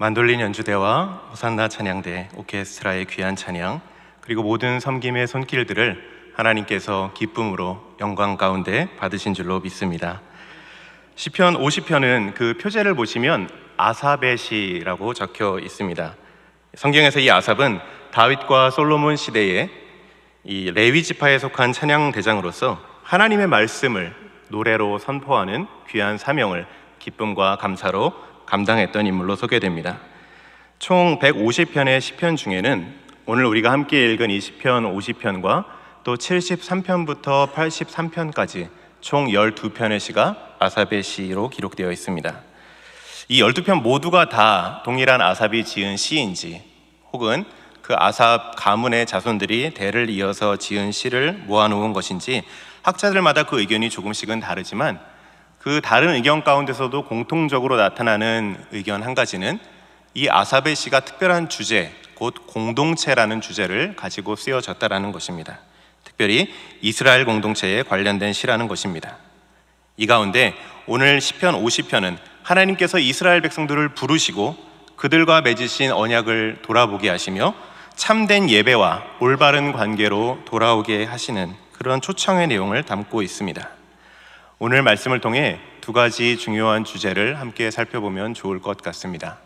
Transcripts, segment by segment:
만돌린 연주대와 호산나 찬양대 오케스트라의 귀한 찬양 그리고 모든 섬김의 손길들을 하나님께서 기쁨으로 영광 가운데 받으신 줄로 믿습니다. 시편 50편은 그 표제를 보시면 아사벳이라고 적혀 있습니다. 성경에서 이 아삽은 다윗과 솔로몬 시대에 이 레위 지파에 속한 찬양 대장으로서 하나님의 말씀을 노래로 선포하는 귀한 사명을 기쁨과 감사로 감당했던 인물로 소개됩니다. 총 150편의 시편 중에는 오늘 우리가 함께 읽은 이 시편 50편과 또 73편부터 83편까지 총 12편의 시가 아삽의 시로 기록되어 있습니다. 이 12편 모두가 다 동일한 아삽이 지은 시인지 혹은 그 아삽 가문의 자손들이 대를 이어서 지은 시를 모아놓은 것인지 학자들마다 그 의견이 조금씩은 다르지만 그 다른 의견 가운데서도 공통적으로 나타나는 의견 한 가지는 이 아삽의 시가 특별한 주제, 곧 공동체라는 주제를 가지고 쓰여졌다라는 것입니다. 특별히 이스라엘 공동체에 관련된 시라는 것입니다. 이 가운데 오늘 시편 50편은 하나님께서 이스라엘 백성들을 부르시고 그들과 맺으신 언약을 돌아보게 하시며 참된 예배와 올바른 관계로 돌아오게 하시는 그런 초청의 내용을 담고 있습니다. 오늘 말씀을 통해 두 가지 중요한 주제를 함께 살펴보면 좋을 것 같습니다.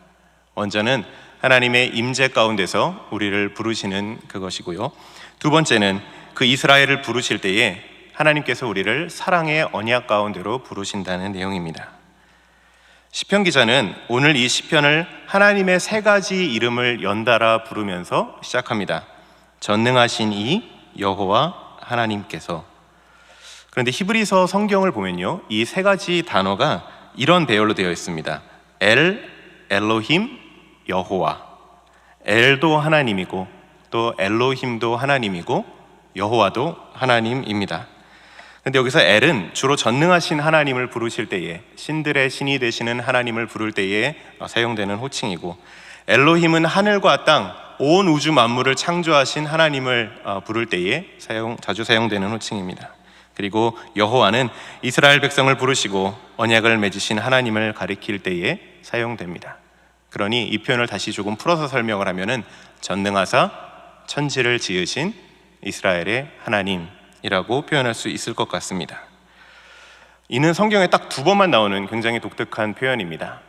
먼저는 하나님의 임재 가운데서 우리를 부르시는 그것이고요. 두 번째는 그 이스라엘을 부르실 때에 하나님께서 우리를 사랑의 언약 가운데로 부르신다는 내용입니다. 시편 기자는 오늘 이 시편을 하나님의 세 가지 이름을 연달아 부르면서 시작합니다. 전능하신 이 여호와 하나님께서 그런데 히브리서 성경을 보면요. 이 세 가지 단어가 이런 배열로 되어 있습니다. 엘, 엘로힘, 여호와. 엘도 하나님이고 또 엘로힘도 하나님이고 여호와도 하나님입니다. 근데 여기서 엘은 주로 전능하신 하나님을 부르실 때에 신들의 신이 되시는 하나님을 부를 때에 사용되는 호칭이고 엘로힘은 하늘과 땅, 온 우주 만물을 창조하신 하나님을 어, 부를 때에 사용, 자주 사용되는 호칭입니다. 그리고 여호와는 이스라엘 백성을 부르시고 언약을 맺으신 하나님을 가리킬 때에 사용됩니다. 그러니 이 표현을 다시 조금 풀어서 설명을 하면은 전능하사 천지를 지으신 이스라엘의 하나님이라고 표현할 수 있을 것 같습니다. 이는 성경에 딱 두 번만 나오는 굉장히 독특한 표현입니다.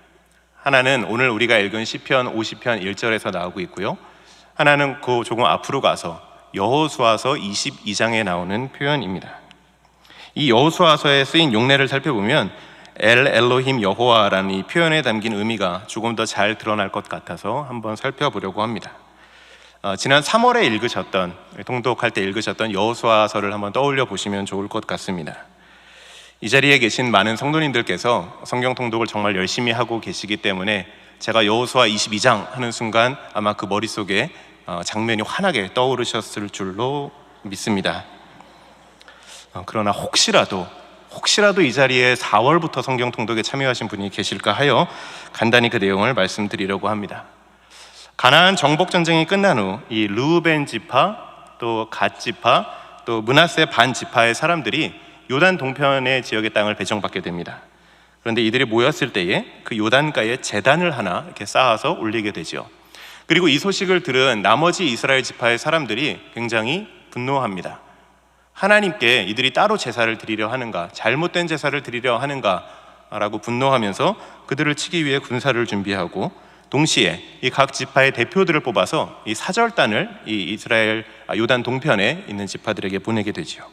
하나는 오늘 우리가 읽은 시편 50편 1절에서 나오고 있고요. 하나는 그 조금 앞으로 가서 여호수아서 22장에 나오는 표현입니다. 이 여호수아서에 쓰인 용례를 살펴보면 엘 엘로힘 여호와라는 이 표현에 담긴 의미가 조금 더 잘 드러날 것 같아서 한번 살펴보려고 합니다. 어, 지난 3월에 읽으셨던 통독할 때 읽으셨던 여호수아서를 한번 떠올려 보시면 좋을 것 같습니다. 이 자리에 계신 많은 성도님들께서 성경 통독을 정말 열심히 하고 계시기 때문에 제가 여호수아 22장 하는 순간 아마 그 머릿속에 어, 장면이 환하게 떠오르셨을 줄로 믿습니다. 어, 그러나 혹시라도 혹시라도 이 자리에 4월부터 성경 통독에 참여하신 분이 계실까 하여 간단히 그 내용을 말씀드리려고 합니다. 가나안 정복 전쟁이 끝난 후이 루벤 지파 또 갓 지파 또 문하세 반 지파의 사람들이 요단 동편의 지역의 땅을 배정받게 됩니다. 그런데 이들이 모였을 때에 그 요단가에 재단을 하나 이렇게 쌓아서 올리게 되죠. 그리고 이 소식을 들은 나머지 이스라엘 지파의 사람들이 굉장히 분노합니다. 하나님께 이들이 따로 제사를 드리려 하는가, 잘못된 제사를 드리려 하는가라고 분노하면서 그들을 치기 위해 군사를 준비하고 동시에 이 각 지파의 대표들을 뽑아서 이 사절단을 이 이스라엘 아, 요단 동편에 있는 지파들에게 보내게 되지요.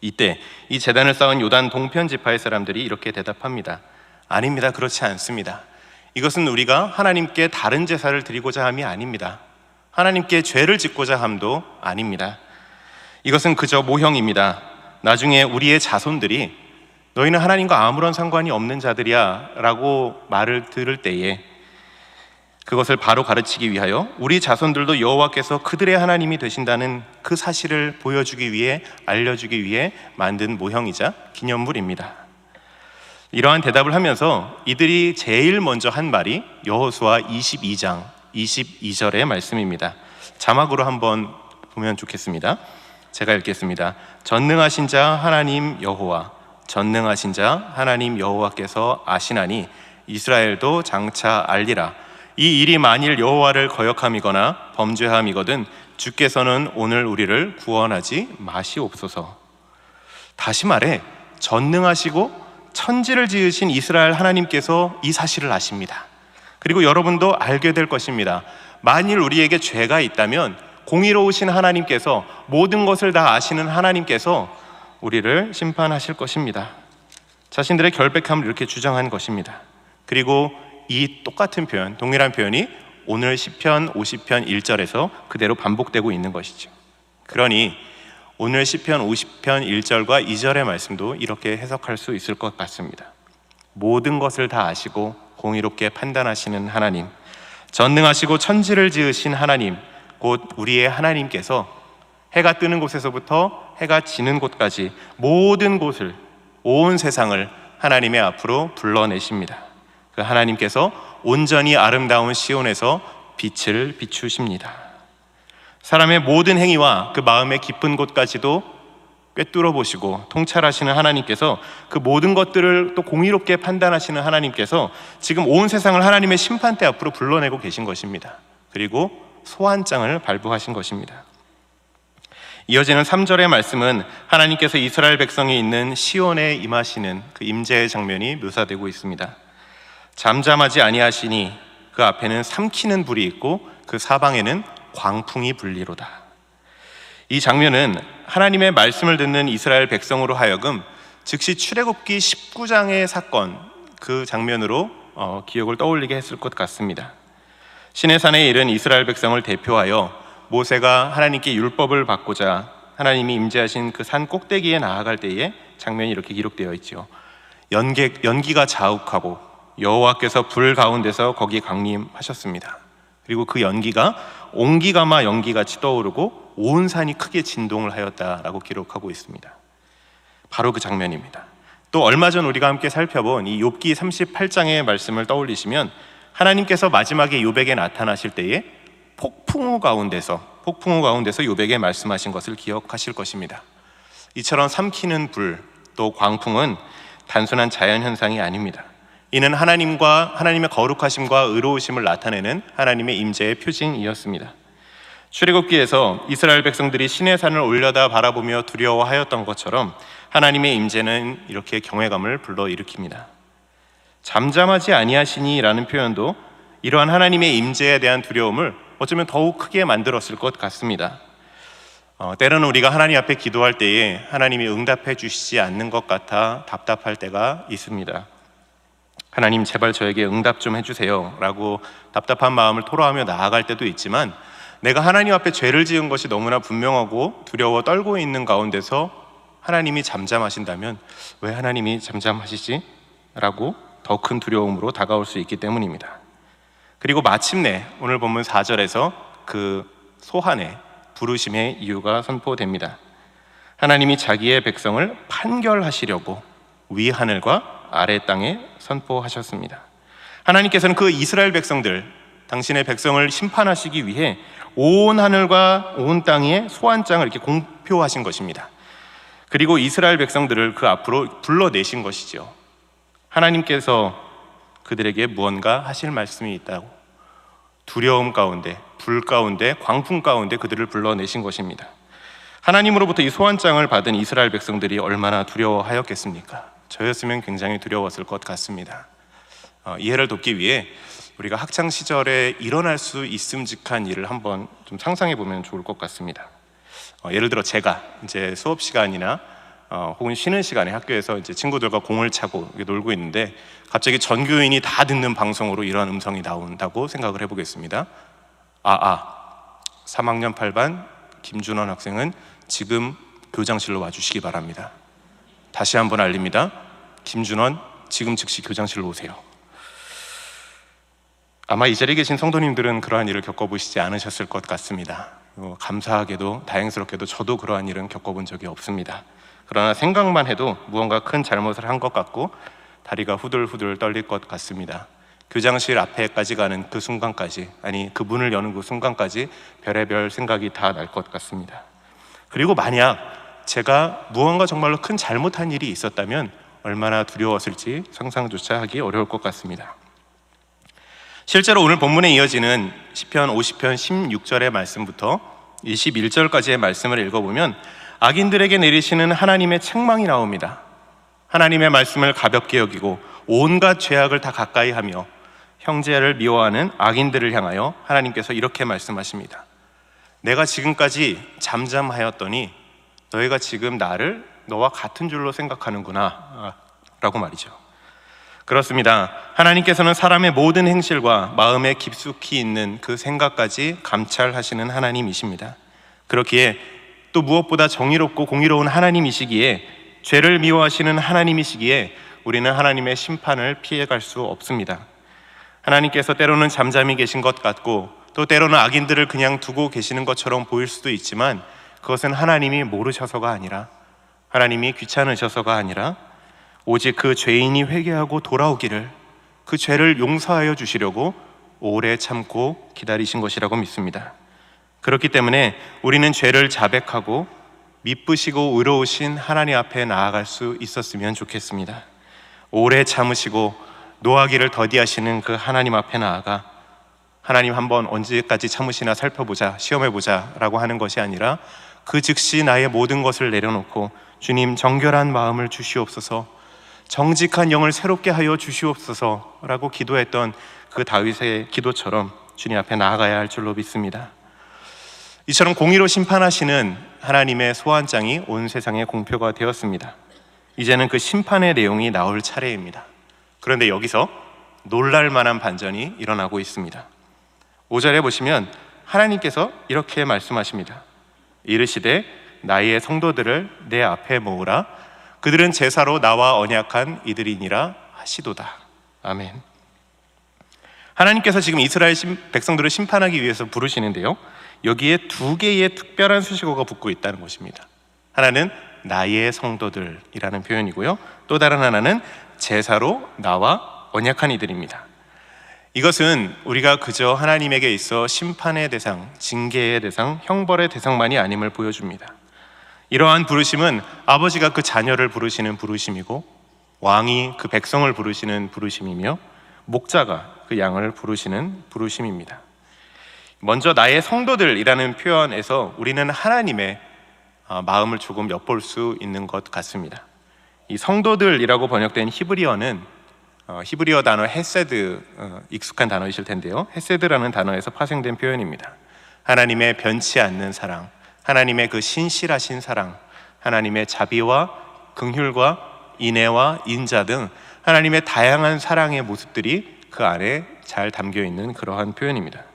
이때 이 재단을 쌓은 요단 동편 지파의 사람들이 이렇게 대답합니다. 아닙니다. 그렇지 않습니다. 이것은 우리가 하나님께 다른 제사를 드리고자 함이 아닙니다. 하나님께 죄를 짓고자 함도 아닙니다. 이것은 그저 모형입니다. 나중에 우리의 자손들이 너희는 하나님과 아무런 상관이 없는 자들이야 라고 말을 들을 때에 그것을 바로 가르치기 위하여 우리 자손들도 여호와께서 그들의 하나님이 되신다는 그 사실을 보여주기 위해 알려주기 위해 만든 모형이자 기념물입니다. 이러한 대답을 하면서 이들이 제일 먼저 한 말이 여호수아 22장 22절의 말씀입니다. 자막으로 한번 보면 좋겠습니다. 제가 읽겠습니다. 전능하신 자 하나님 여호와 전능하신 자 하나님 여호와께서 아시나니 이스라엘도 장차 알리라 이 일이 만일 여호와를 거역함이거나 범죄함이거든 주께서는 오늘 우리를 구원하지 마시옵소서. 다시 말해 전능하시고 천지를 지으신 이스라엘 하나님께서 이 사실을 아십니다. 그리고 여러분도 알게 될 것입니다. 만일 우리에게 죄가 있다면 공의로우신 하나님께서 모든 것을 다 아시는 하나님께서 우리를 심판하실 것입니다. 자신들의 결백함을 이렇게 주장한 것입니다. 그리고 이 똑같은 표현, 동일한 표현이 오늘 시편 50편 1절에서 그대로 반복되고 있는 것이죠. 그러니 오늘 시편 50편 1절과 2절의 말씀도 이렇게 해석할 수 있을 것 같습니다. 모든 것을 다 아시고 공의롭게 판단하시는 하나님, 전능하시고 천지를 지으신 하나님, 곧 우리의 하나님께서 해가 뜨는 곳에서부터 해가 지는 곳까지 모든 곳을 온 세상을 하나님의 앞으로 불러내십니다. 그 하나님께서 온전히 아름다운 시온에서 빛을 비추십니다. 사람의 모든 행위와 그 마음의 깊은 곳까지도 꿰뚫어 보시고 통찰하시는 하나님께서 그 모든 것들을 또 공의롭게 판단하시는 하나님께서 지금 온 세상을 하나님의 심판대 앞으로 불러내고 계신 것입니다. 그리고 소환장을 발부하신 것입니다. 이어지는 3절의 말씀은 하나님께서 이스라엘 백성이 있는 시온에 임하시는 그 임재의 장면이 묘사되고 있습니다. 잠잠하지 아니하시니 그 앞에는 삼키는 불이 있고 그 사방에는 광풍이 불리로다. 이 장면은 하나님의 말씀을 듣는 이스라엘 백성으로 하여금 즉시 출애굽기 19장의 사건 그 장면으로 어, 기억을 떠올리게 했을 것 같습니다. 시내산에 이른 이스라엘 백성을 대표하여 모세가 하나님께 율법을 받고자 하나님이 임재하신 그 산 꼭대기에 나아갈 때에 장면이 이렇게 기록되어 있죠. 연기, 연기가 자욱하고 여호와께서 불 가운데서 거기 강림하셨습니다. 그리고 그 연기가 옹기가마 연기같이 떠오르고 온 산이 크게 진동을 하였다라고 기록하고 있습니다. 바로 그 장면입니다. 또 얼마 전 우리가 함께 살펴본 이 욥기 38장의 말씀을 떠올리시면 하나님께서 마지막에 욥에게 나타나실 때에 폭풍우 가운데서 폭풍우 가운데서 욥에게 말씀하신 것을 기억하실 것입니다. 이처럼 삼키는 불 또 광풍은 단순한 자연 현상이 아닙니다. 이는 하나님과 하나님의 거룩하심과 의로우심을 나타내는 하나님의 임재의 표징이었습니다. 출애굽기에서 이스라엘 백성들이 신의 산을 올려다 바라보며 두려워하였던 것처럼 하나님의 임재는 이렇게 경외감을 불러일으킵니다. 잠잠하지 아니하시니라는 표현도 이러한 하나님의 임재에 대한 두려움을 어쩌면 더욱 크게 만들었을 것 같습니다. 어, 때로는 우리가 하나님 앞에 기도할 때에 하나님이 응답해 주시지 않는 것 같아 답답할 때가 있습니다. 하나님 제발 저에게 응답 좀 해주세요 라고 답답한 마음을 토로하며 나아갈 때도 있지만 내가 하나님 앞에 죄를 지은 것이 너무나 분명하고 두려워 떨고 있는 가운데서 하나님이 잠잠하신다면 왜 하나님이 잠잠하시지? 라고 더 큰 두려움으로 다가올 수 있기 때문입니다. 그리고 마침내 오늘 본문 4절에서 그 소한의 부르심의 이유가 선포됩니다. 하나님이 자기의 백성을 판결하시려고 위 하늘과 아래 땅에 선포하셨습니다. 하나님께서는 그 이스라엘 백성들, 당신의 백성을 심판하시기 위해 온 하늘과 온 땅에 소환장을 이렇게 공표하신 것입니다. 그리고 이스라엘 백성들을 그 앞으로 불러내신 것이죠. 하나님께서 그들에게 무언가 하실 말씀이 있다고 두려움 가운데, 불 가운데, 광풍 가운데 그들을 불러내신 것입니다. 하나님으로부터 이 소환장을 받은 이스라엘 백성들이 얼마나 두려워하였겠습니까? 저였으면 굉장히 두려웠을 것 같습니다. 어, 이해를 돕기 위해 우리가 학창 시절에 일어날 수 있음직한 일을 한번 좀 상상해 보면 좋을 것 같습니다. 어, 예를 들어 제가 이제 수업 시간이나 어, 혹은 쉬는 시간에 학교에서 이제 친구들과 공을 차고 놀고 있는데 갑자기 전교인이 다 듣는 방송으로 이러한 음성이 나온다고 생각을 해보겠습니다. 아, 아, 3학년 8반 김준원 학생은 지금 교장실로 와주시기 바랍니다. 다시 한번 알립니다. 김준원, 지금 즉시 교장실로 오세요. 아마 이 자리에 계신 성도님들은 그러한 일을 겪어보시지 않으셨을 것 같습니다. 어, 감사하게도 다행스럽게도 저도 그러한 일은 겪어본 적이 없습니다. 그러나 생각만 해도 무언가 큰 잘못을 한 것 같고 다리가 후들후들 떨릴 것 같습니다. 교장실 앞에까지 가는 그 순간까지 아니 그 문을 여는 그 순간까지 별의별 생각이 다 날 것 같습니다. 그리고 만약 제가 무언가 정말로 큰 잘못한 일이 있었다면 얼마나 두려웠을지 상상조차 하기 어려울 것 같습니다. 실제로 오늘 본문에 이어지는 시편 50편 16절의 말씀부터 21절까지의 말씀을 읽어보면 악인들에게 내리시는 하나님의 책망이 나옵니다. 하나님의 말씀을 가볍게 여기고 온갖 죄악을 다 가까이 하며 형제를 미워하는 악인들을 향하여 하나님께서 이렇게 말씀하십니다. 내가 지금까지 잠잠하였더니 너희가 지금 나를 너와 같은 줄로 생각하는구나 라고 말이죠. 그렇습니다. 하나님께서는 사람의 모든 행실과 마음에 깊숙이 있는 그 생각까지 감찰하시는 하나님이십니다. 그렇기에 또 무엇보다 정의롭고 공의로운 하나님이시기에 죄를 미워하시는 하나님이시기에 우리는 하나님의 심판을 피해갈 수 없습니다. 하나님께서 때로는 잠잠히 계신 것 같고 또 때로는 악인들을 그냥 두고 계시는 것처럼 보일 수도 있지만 그것은 하나님이 모르셔서가 아니라 하나님이 귀찮으셔서가 아니라 오직 그 죄인이 회개하고 돌아오기를 그 죄를 용서하여 주시려고 오래 참고 기다리신 것이라고 믿습니다. 그렇기 때문에 우리는 죄를 자백하고 미쁘시고 의로우신 하나님 앞에 나아갈 수 있었으면 좋겠습니다. 오래 참으시고 노하기를 더디하시는 그 하나님 앞에 나아가 하나님 한번 언제까지 참으시나 살펴보자, 시험해보자 라고 하는 것이 아니라 그 즉시 나의 모든 것을 내려놓고 주님 정결한 마음을 주시옵소서 정직한 영을 새롭게 하여 주시옵소서 라고 기도했던 그 다윗의 기도처럼 주님 앞에 나아가야 할 줄로 믿습니다. 이처럼 공의로 심판하시는 하나님의 소환장이 온 세상에 공표가 되었습니다. 이제는 그 심판의 내용이 나올 차례입니다. 그런데 여기서 놀랄 만한 반전이 일어나고 있습니다. 5절에 보시면 하나님께서 이렇게 말씀하십니다. 이르시되 나의 성도들을 내 앞에 모으라 그들은 제사로 나와 언약한 이들이니라 하시도다. 아멘. 하나님께서 지금 이스라엘 백성들을 심판하기 위해서 부르시는데요. 여기에 두 개의 특별한 수식어가 붙고 있다는 것입니다. 하나는 나의 성도들이라는 표현이고요. 또 다른 하나는 제사로 나와 언약한 이들입니다. 이것은 우리가 그저 하나님에게 있어 심판의 대상, 징계의 대상, 형벌의 대상만이 아님을 보여줍니다. 이러한 부르심은 아버지가 그 자녀를 부르시는 부르심이고 왕이 그 백성을 부르시는 부르심이며 목자가 그 양을 부르시는 부르심입니다. 먼저 나의 성도들이라는 표현에서 우리는 하나님의 아, 마음을 조금 엿볼 수 있는 것 같습니다. 이 성도들이라고 번역된 히브리어는 어, 히브리어 단어 헤세드 어, 익숙한 단어이실 텐데요. 헤세드라는 단어에서 파생된 표현입니다. 하나님의 변치 않는 사랑, 하나님의 그 신실하신 사랑, 하나님의 자비와 긍휼과 인애와 인자 등 하나님의 다양한 사랑의 모습들이 그 안에 잘 담겨 있는 그러한 표현입니다.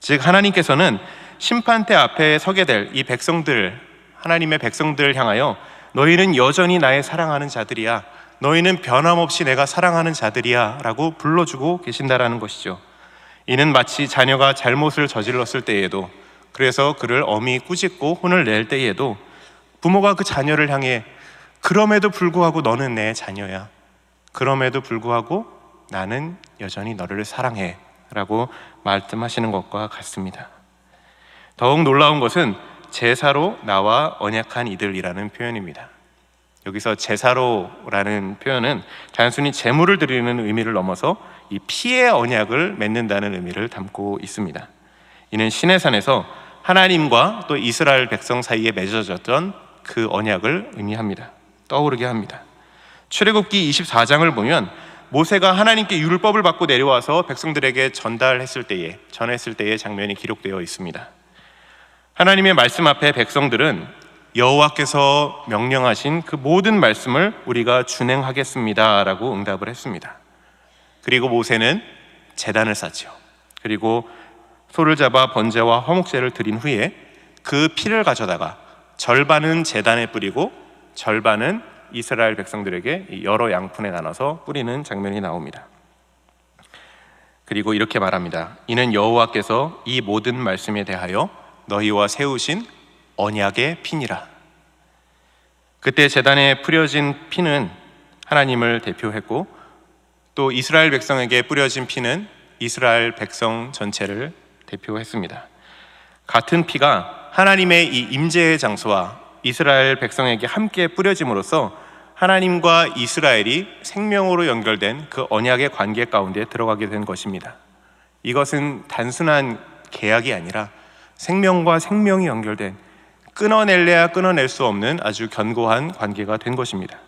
즉 하나님께서는 심판대 앞에 서게 될 이 백성들 하나님의 백성들을 향하여 너희는 여전히 나의 사랑하는 자들이야. 너희는 변함없이 내가 사랑하는 자들이야. 라고 불러주고 계신다라는 것이죠. 이는 마치 자녀가 잘못을 저질렀을 때에도 그래서 그를 엄히 꾸짖고 혼을 낼 때에도 부모가 그 자녀를 향해 그럼에도 불구하고 너는 내 자녀야. 그럼에도 불구하고 나는 여전히 너를 사랑해. 라고 말씀하시는 것과 같습니다. 더욱 놀라운 것은 제사로 나와 언약한 이들이라는 표현입니다. 여기서 제사로라는 표현은 단순히 제물을 드리는 의미를 넘어서 이 피의 언약을 맺는다는 의미를 담고 있습니다. 이는 신의 산에서 하나님과 또 이스라엘 백성 사이에 맺어졌던 그 언약을 의미합니다. 떠오르게 합니다. 출애굽기 24장을 보면 모세가 하나님께 율법을 받고 내려와서 백성들에게 전달했을 때에 전했을 때의 장면이 기록되어 있습니다. 하나님의 말씀 앞에 백성들은 여호와께서 명령하신 그 모든 말씀을 우리가 준행하겠습니다라고 응답을 했습니다. 그리고 모세는 재단을 쌓죠. 그리고 소를 잡아 번제와 화목제를 드린 후에 그 피를 가져다가 절반은 재단에 뿌리고 절반은 이스라엘 백성들에게 여러 양푼에 나눠서 뿌리는 장면이 나옵니다. 그리고 이렇게 말합니다. 이는 여호와께서 이 모든 말씀에 대하여 너희와 세우신 언약의 피니라. 그때 재단에 뿌려진 피는 하나님을 대표했고 또 이스라엘 백성에게 뿌려진 피는 이스라엘 백성 전체를 대표했습니다. 같은 피가 하나님의 이 임재의 장소와 이스라엘 백성에게 함께 뿌려짐으로써 하나님과 이스라엘이 생명으로 연결된 그 언약의 관계 가운데 들어가게 된 것입니다. 이것은 단순한 계약이 아니라 생명과 생명이 연결된 끊어낼래야 끊어낼 수 없는 아주 견고한 관계가 된 것입니다.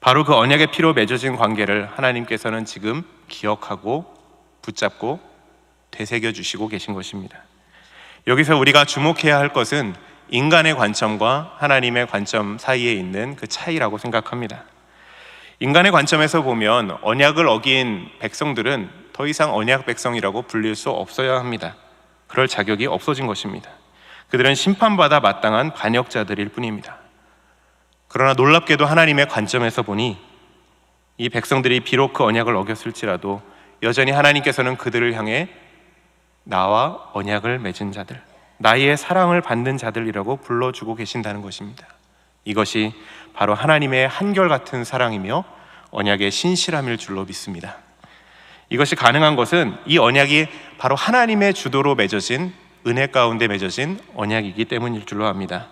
바로 그 언약의 피로 맺어진 관계를 하나님께서는 지금 기억하고 붙잡고 되새겨 주시고 계신 것입니다. 여기서 우리가 주목해야 할 것은 인간의 관점과 하나님의 관점 사이에 있는 그 차이라고 생각합니다. 인간의 관점에서 보면 언약을 어긴 백성들은 더 이상 언약 백성이라고 불릴 수 없어야 합니다. 그럴 자격이 없어진 것입니다. 그들은 심판받아 마땅한 반역자들일 뿐입니다. 그러나 놀랍게도 하나님의 관점에서 보니 이 백성들이 비록 그 언약을 어겼을지라도 여전히 하나님께서는 그들을 향해 나와 언약을 맺은 자들, 나의 사랑을 받는 자들이라고 불러주고 계신다는 것입니다. 이것이 바로 하나님의 한결같은 사랑이며 언약의 신실함일 줄로 믿습니다. 이것이 가능한 것은 이 언약이 바로 하나님의 주도로 맺어진 은혜 가운데 맺어진 언약이기 때문일 줄로 압니다.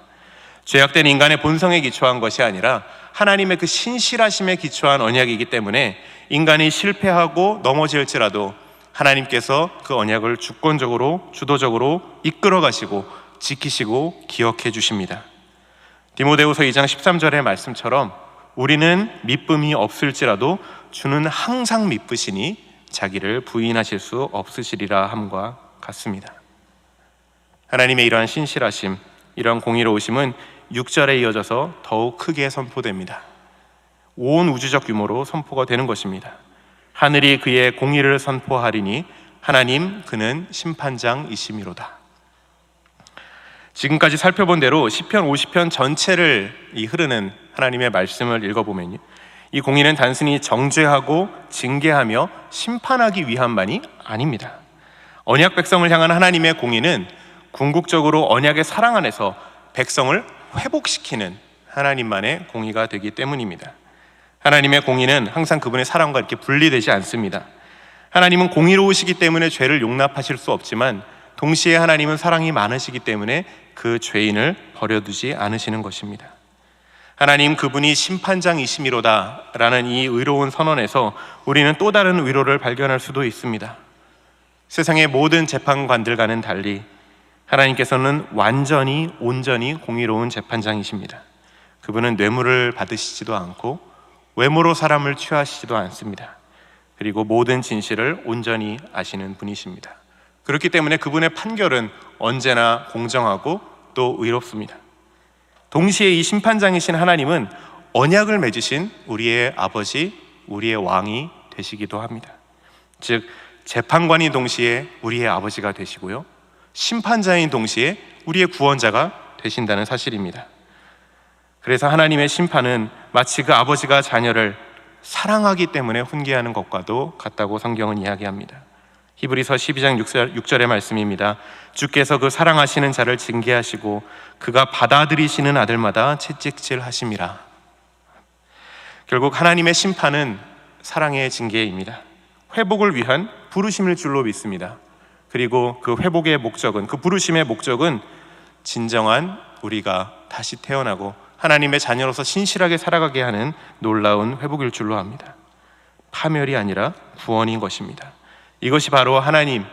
죄악된 인간의 본성에 기초한 것이 아니라 하나님의 그 신실하심에 기초한 언약이기 때문에 인간이 실패하고 넘어질지라도 하나님께서 그 언약을 주권적으로 주도적으로 이끌어 가시고 지키시고 기억해 주십니다. 디모데후서 2장 13절의 말씀처럼 우리는 미쁨이 없을지라도 주는 항상 미쁘시니 자기를 부인하실 수 없으시리라 함과 같습니다. 하나님의 이러한 신실하심, 이러한 공의로우심은 6절에 이어져서 더욱 크게 선포됩니다. 온 우주적 규모로 선포가 되는 것입니다. 하늘이 그의 공의를 선포하리니 하나님 그는 심판장이심이로다. 지금까지 살펴본 대로 시편 50편 전체를 이 흐르는 하나님의 말씀을 읽어보면요. 이 공의는 단순히 정죄하고 징계하며 심판하기 위함만이 아닙니다. 언약 백성을 향한 하나님의 공의는 궁극적으로 언약의 사랑 안에서 백성을 회복시키는 하나님만의 공의가 되기 때문입니다. 하나님의 공의는 항상 그분의 사랑과 이렇게 분리되지 않습니다. 하나님은 공의로우시기 때문에 죄를 용납하실 수 없지만 동시에 하나님은 사랑이 많으시기 때문에 그 죄인을 버려두지 않으시는 것입니다. 하나님 그분이 심판장이심이로다 라는 이 의로운 선언에서 우리는 또 다른 위로를 발견할 수도 있습니다. 세상의 모든 재판관들과는 달리 하나님께서는 완전히 온전히 공의로운 재판장이십니다. 그분은 뇌물을 받으시지도 않고 외모로 사람을 취하시지도 않습니다. 그리고 모든 진실을 온전히 아시는 분이십니다. 그렇기 때문에 그분의 판결은 언제나 공정하고 또 의롭습니다. 동시에 이 심판장이신 하나님은 언약을 맺으신 우리의 아버지, 우리의 왕이 되시기도 합니다. 즉, 재판관이 동시에 우리의 아버지가 되시고요. 심판자인 동시에 우리의 구원자가 되신다는 사실입니다. 그래서 하나님의 심판은 마치 그 아버지가 자녀를 사랑하기 때문에 훈계하는 것과도 같다고 성경은 이야기합니다. 히브리서 12장 6절, 의 말씀입니다. 주께서 그 사랑하시는 자를 징계하시고 그가 받아들이시는 아들마다 채찍질 하심이라. 결국 하나님의 심판은 사랑의 징계입니다. 회복을 위한 부르심일 줄로 믿습니다. 그리고 그 회복의 목적은 그 부르심의 목적은 진정한 우리가 다시 태어나고 하나님의 자녀로서 신실하게 살아가게 하는 놀라운 회복일 줄로 압니다. 파멸이 아니라 구원인 것입니다. 이것이 바로 하나님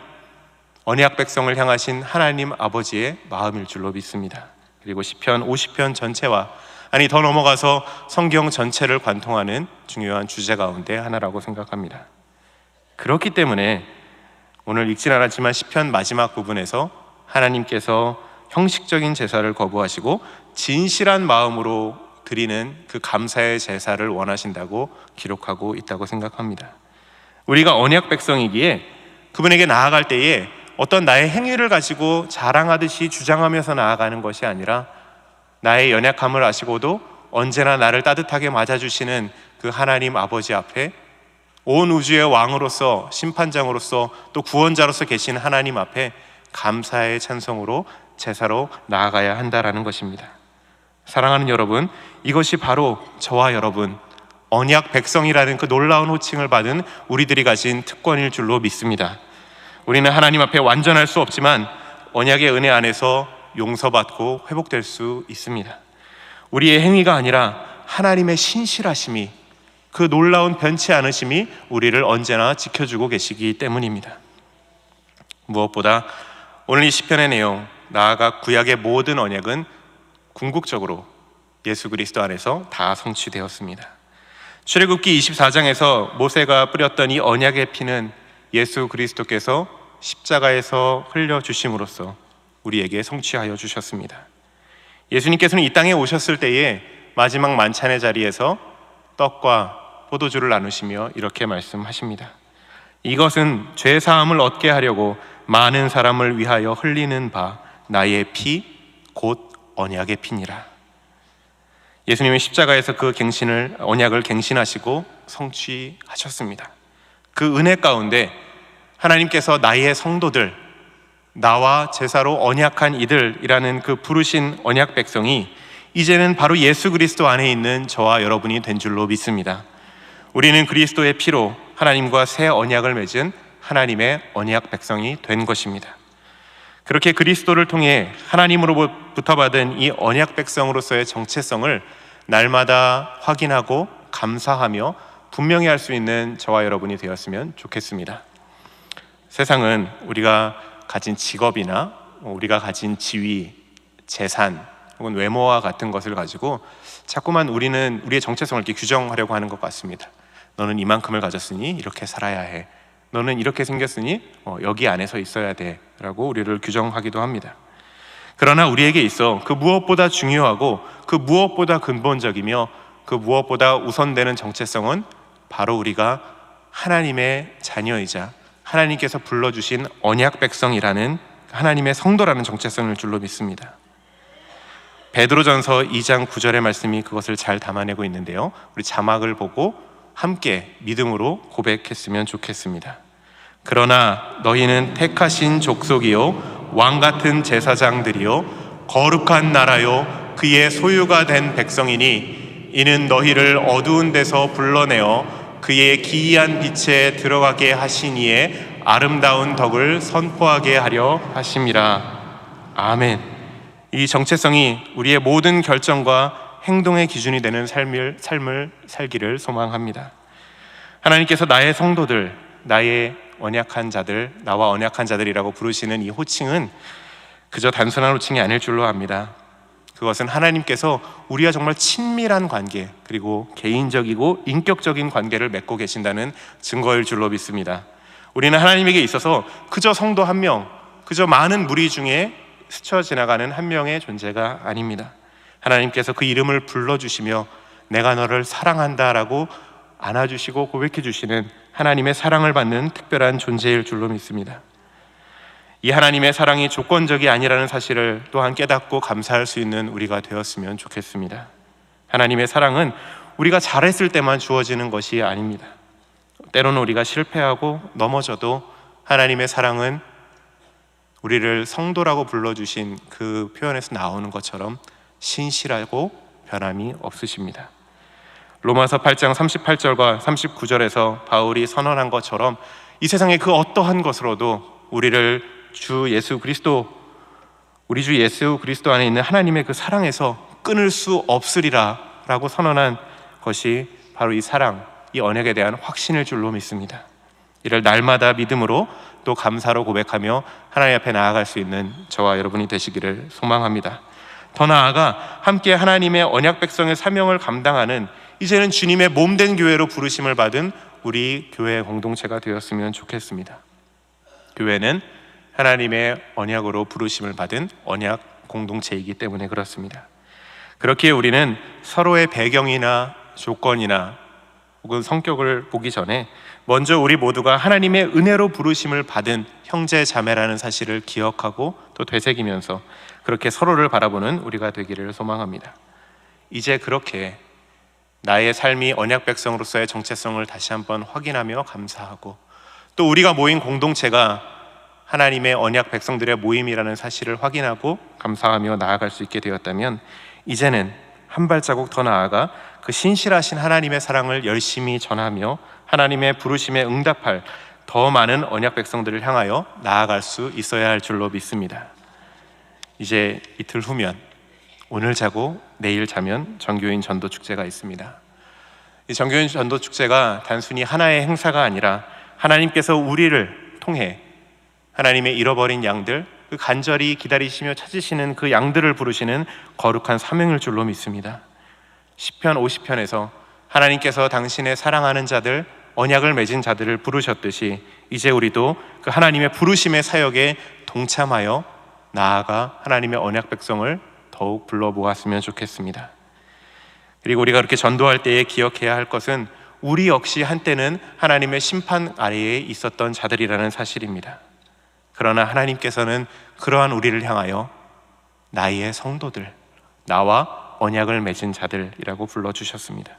언약 백성을 향하신 하나님 아버지의 마음일 줄로 믿습니다. 그리고 시편 50편 전체와 아니 더 넘어가서 성경 전체를 관통하는 중요한 주제 가운데 하나라고 생각합니다. 그렇기 때문에 오늘 읽진 않았지만 시편 마지막 부분에서 하나님께서 형식적인 제사를 거부하시고 진실한 마음으로 드리는 그 감사의 제사를 원하신다고 기록하고 있다고 생각합니다. 우리가 언약 백성이기에 그분에게 나아갈 때에 어떤 나의 행위를 가지고 자랑하듯이 주장하면서 나아가는 것이 아니라 나의 연약함을 아시고도 언제나 나를 따뜻하게 맞아주시는 그 하나님 아버지 앞에 온 우주의 왕으로서 심판장으로서 또 구원자로서 계신 하나님 앞에 감사의 찬송으로 제사로 나아가야 한다라는 것입니다. 사랑하는 여러분, 이것이 바로 저와 여러분 언약 백성이라는 그 놀라운 호칭을 받은 우리들이 가진 특권일 줄로 믿습니다. 우리는 하나님 앞에 완전할 수 없지만 언약의 은혜 안에서 용서받고 회복될 수 있습니다. 우리의 행위가 아니라 하나님의 신실하심이 그 놀라운 변치 않으심이 우리를 언제나 지켜주고 계시기 때문입니다. 무엇보다 오늘 이 시편의 내용, 나아가 구약의 모든 언약은 궁극적으로 예수 그리스도 안에서 다 성취되었습니다. 출애굽기 24장에서 모세가 뿌렸던 이 언약의 피는 예수 그리스도께서 십자가에서 흘려 주심으로써 우리에게 성취하여 주셨습니다. 예수님께서는 이 땅에 오셨을 때에 마지막 만찬의 자리에서 떡과 포도주를 나누시며 이렇게 말씀하십니다. 이것은 죄 사함을 얻게 하려고 많은 사람을 위하여 흘리는 바 나의 피 곧 언약의 피니라. 예수님은 십자가에서 그 갱신을 언약을 갱신하시고 성취하셨습니다. 그 은혜 가운데 하나님께서 나의 성도들 나와 제사로 언약한 이들이라는 그 부르신 언약 백성이 이제는 바로 예수 그리스도 안에 있는 저와 여러분이 된 줄로 믿습니다. 우리는 그리스도의 피로 하나님과 새 언약을 맺은 하나님의 언약 백성이 된 것입니다. 그렇게 그리스도를 통해 하나님으로부터 받은 이 언약 백성으로서의 정체성을 날마다 확인하고 감사하며 분명히 할 수 있는 저와 여러분이 되었으면 좋겠습니다. 세상은 우리가 가진 직업이나 우리가 가진 지위, 재산 혹은 외모와 같은 것을 가지고 자꾸만 우리는 우리의 정체성을 이렇게 규정하려고 하는 것 같습니다. 너는 이만큼을 가졌으니 이렇게 살아야 해. 너는 이렇게 생겼으니 어, 여기 안에서 있어야 돼라고 우리를 규정하기도 합니다. 그러나 우리에게 있어 그 무엇보다 중요하고 그 무엇보다 근본적이며 그 무엇보다 우선되는 정체성은 바로 우리가 하나님의 자녀이자 하나님께서 불러주신 언약 백성이라는 하나님의 성도라는 정체성을 줄로 믿습니다. 베드로전서 2장 9절의 말씀이 그것을 잘 담아내고 있는데요. 우리 자막을 보고 함께 믿음으로 고백했으면 좋겠습니다. 그러나 너희는 택하신 족속이요 왕 같은 제사장들이요 거룩한 나라요 그의 소유가 된 백성이니 이는 너희를 어두운 데서 불러내어 그의 기이한 빛에 들어가게 하시니에 아름다운 덕을 선포하게 하려 하심이라. 아멘. 이 정체성이 우리의 모든 결정과 행동의 기준이 되는 삶을, 삶을 살기를 소망합니다. 하나님께서 나의 성도들, 나의 언약한 자들, 나와 언약한 자들이라고 부르시는 이 호칭은 그저 단순한 호칭이 아닐 줄로 압니다. 그것은 하나님께서 우리와 정말 친밀한 관계, 그리고 개인적이고 인격적인 관계를 맺고 계신다는 증거일 줄로 믿습니다. 우리는 하나님에게 있어서 그저 성도 한 명, 그저 많은 무리 중에 스쳐 지나가는 한 명의 존재가 아닙니다. 하나님께서 그 이름을 불러주시며 내가 너를 사랑한다 라고 안아주시고 고백해주시는 하나님의 사랑을 받는 특별한 존재일 줄로 믿습니다. 이 하나님의 사랑이 조건적이 아니라는 사실을 또한 깨닫고 감사할 수 있는 우리가 되었으면 좋겠습니다. 하나님의 사랑은 우리가 잘했을 때만 주어지는 것이 아닙니다. 때로는 우리가 실패하고 넘어져도 하나님의 사랑은 우리를 성도라고 불러주신 그 표현에서 나오는 것처럼 신실하고 변함이 없으십니다. 로마서 8장 38절과 39절에서 바울이 선언한 것처럼 이 세상의 그 어떠한 것으로도 우리를 주 예수 그리스도 우리 주 예수 그리스도 안에 있는 하나님의 그 사랑에서 끊을 수 없으리라라고 선언한 것이 바로 이 사랑, 이 언약에 대한 확신일 줄로 믿습니다. 이를 날마다 믿음으로 또 감사로 고백하며 하나님 앞에 나아갈 수 있는 저와 여러분이 되시기를 소망합니다. 더 나아가 함께 하나님의 언약 백성의 사명을 감당하는 이제는 주님의 몸 된 교회로 부르심을 받은 우리 교회 공동체가 되었으면 좋겠습니다. 교회는 하나님의 언약으로 부르심을 받은 언약 공동체이기 때문에 그렇습니다. 그렇기에 우리는 서로의 배경이나 조건이나 혹은 성격을 보기 전에 먼저 우리 모두가 하나님의 은혜로 부르심을 받은 형제 자매라는 사실을 기억하고 또 되새기면서 그렇게 서로를 바라보는 우리가 되기를 소망합니다. 이제 그렇게 나의 삶이 언약 백성으로서의 정체성을 다시 한번 확인하며 감사하고 또 우리가 모인 공동체가 하나님의 언약 백성들의 모임이라는 사실을 확인하고 감사하며 나아갈 수 있게 되었다면 이제는 한 발자국 더 나아가 그 신실하신 하나님의 사랑을 열심히 전하며 하나님의 부르심에 응답할 더 많은 언약 백성들을 향하여 나아갈 수 있어야 할 줄로 믿습니다. 이제 이틀 후면 오늘 자고 내일 자면 정교인 전도 축제가 있습니다. 이 정교인 전도 축제가 단순히 하나의 행사가 아니라 하나님께서 우리를 통해 하나님의 잃어버린 양들, 그 간절히 기다리시며 찾으시는 그 양들을 부르시는 거룩한 사명일 줄로 믿습니다. 시편 50편에서 하나님께서 당신의 사랑하는 자들, 언약을 맺은 자들을 부르셨듯이 이제 우리도 그 하나님의 부르심의 사역에 동참하여 나아가 하나님의 언약 백성을 더욱 불러 모았으면 좋겠습니다. 그리고 우리가 그렇게 전도할 때에 기억해야 할 것은 우리 역시 한때는 하나님의 심판 아래에 있었던 자들이라는 사실입니다. 그러나 하나님께서는 그러한 우리를 향하여 나의 성도들, 나와 언약을 맺은 자들이라고 불러주셨습니다.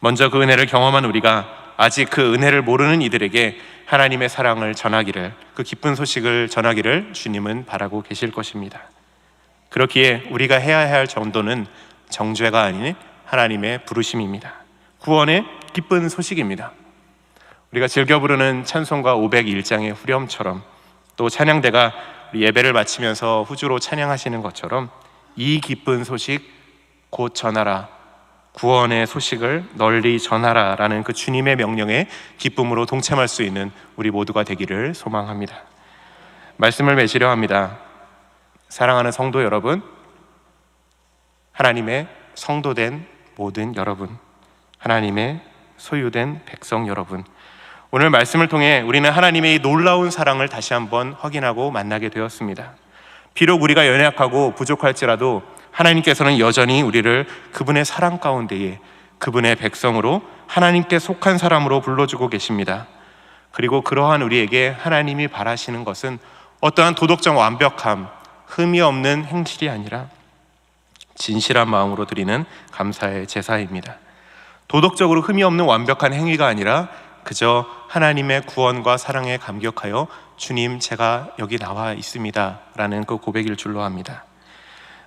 먼저 그 은혜를 경험한 우리가 아직 그 은혜를 모르는 이들에게 하나님의 사랑을 전하기를, 그 기쁜 소식을 전하기를 주님은 바라고 계실 것입니다. 그렇기에 우리가 해야 할 전도는 정죄가 아닌 하나님의 부르심입니다. 구원의 기쁜 소식입니다. 우리가 즐겨 부르는 찬송가 501장의 후렴처럼 또 찬양대가 예배를 마치면서 후주로 찬양하시는 것처럼 이 기쁜 소식 곧 전하라 구원의 소식을 널리 전하라라는 그 주님의 명령에 기쁨으로 동참할 수 있는 우리 모두가 되기를 소망합니다. 말씀을 맺으려 합니다. 사랑하는 성도 여러분, 하나님의 성도된 모든 여러분, 하나님의 소유된 백성 여러분, 오늘 말씀을 통해 우리는 하나님의 이 놀라운 사랑을 다시 한번 확인하고 만나게 되었습니다. 비록 우리가 연약하고 부족할지라도 하나님께서는 여전히 우리를 그분의 사랑 가운데에 그분의 백성으로 하나님께 속한 사람으로 불러주고 계십니다. 그리고 그러한 우리에게 하나님이 바라시는 것은 어떠한 도덕적 완벽함, 흠이 없는 행실이 아니라 진실한 마음으로 드리는 감사의 제사입니다. 도덕적으로 흠이 없는 완벽한 행위가 아니라 그저 하나님의 구원과 사랑에 감격하여 주님 제가 여기 나와 있습니다 라는 그 고백일 줄로 압니다.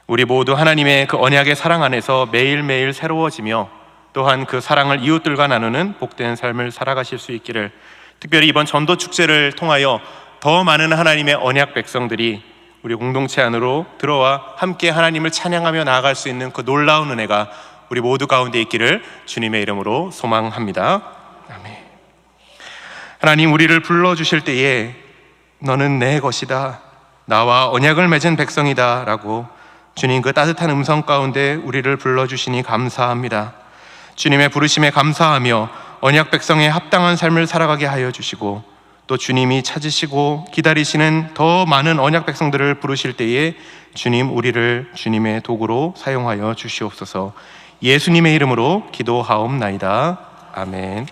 우리 모두 하나님의 그 언약의 사랑 안에서 매일매일 새로워지며 또한 그 사랑을 이웃들과 나누는 복된 삶을 살아가실 수 있기를 특별히 이번 전도 축제를 통하여 더 많은 하나님의 언약 백성들이 우리 공동체 안으로 들어와 함께 하나님을 찬양하며 나아갈 수 있는 그 놀라운 은혜가 우리 모두 가운데 있기를 주님의 이름으로 소망합니다. 아멘. 하나님 우리를 불러 주실 때에 너는 내 것이다. 나와 언약을 맺은 백성이다라고 주님 그 따뜻한 음성 가운데 우리를 불러 주시니 감사합니다. 주님의 부르심에 감사하며 언약 백성의 합당한 삶을 살아가게 하여 주시고 또 주님이 찾으시고 기다리시는 더 많은 언약 백성들을 부르실 때에 주님 우리를 주님의 도구로 사용하여 주시옵소서. 예수님의 이름으로 기도하옵나이다. 아멘.